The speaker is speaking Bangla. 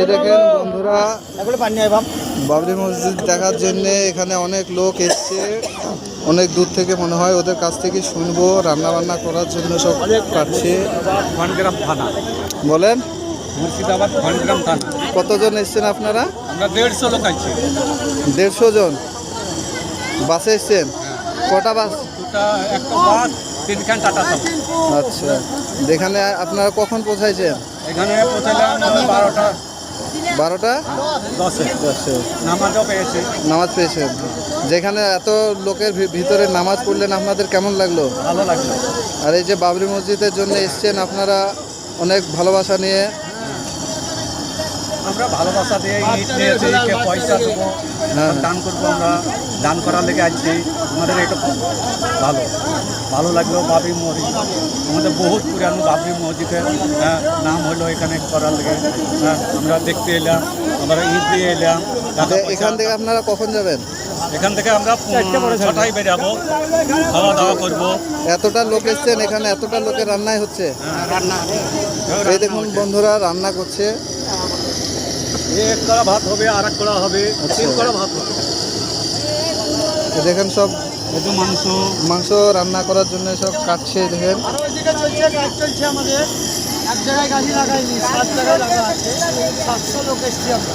এই দেখেন বন্ধুরা এগুলো পানি আইবাম বাবরি মসজিদ দেখার জন্য এখানে অনেক লোক এসছে। অনেক দূর থেকে মনে হয় ওদের কাছ থেকে শুনব রান্না বান্না করার জন্য সব কাটছে বলেন। মুর্শিদাবাদ খনগ্রাম থানা। কতজন এসছেন আপনারা? আমরা দেড়শো লোক আছি। দেড়শো জন। বাসে এসছেন? কটা বাস? একটা বাস তিনখান টাটা আচ্ছা। যেখানে আপনারা কখন পৌঁছাইছেন? এখানে পৌঁছালাম বারোটা। বারোটা? দশে। দশে নামাজও পেয়েছি। নামাজ পেয়েছেন যেখানে এত লোকের ভিতরে নামাজ পড়লেন আপনাদের কেমন লাগল? ভালো লাগল। আর এই যে বাবরি মসজিদের জন্য এসছেন আপনারা অনেক ভালোবাসা নিয়ে। আমরা ভালোবাসা দিয়ে পয়সা দেবো হ্যাঁ। দান করব আমরা। দান করার লেগে আসছি আমাদের এটা খুব ভালো। ভালো লাগল বাবরি মসজিদ। আমাদের বহুত পুরানো বাবরি মসজিদের হ্যাঁ, নাম হলো এখানে করার লেগে। হ্যাঁ, আমরা দেখতে এলাম আমরা ঈদ দিয়ে এলাম টাকা এখান থেকে আপনারা কখন যাবেন? এখান থেকে আমরা ছটায় বেরাবো খাওয়া দাওয়া করব। এতটা লোক এসছেন এখানে এতটা লোকের রান্নাই হচ্ছে? রান্না। এই দেখুন বন্ধুরা রান্না করছে। এক কড়া ভাত হবে আর এক কড়া হবে আচ্ছা। তিন কড়া ভাত হবে। দেখেন সব একটু মাংস। মাংস রান্না করার জন্য সব কাটছে দেখেন। কাজ চলছে আমাদের। এক জায়গায় গাড়ি লাগাইনি সাত জায়গায় লাগা আছে। সাতশো লোক এসছি আমরা।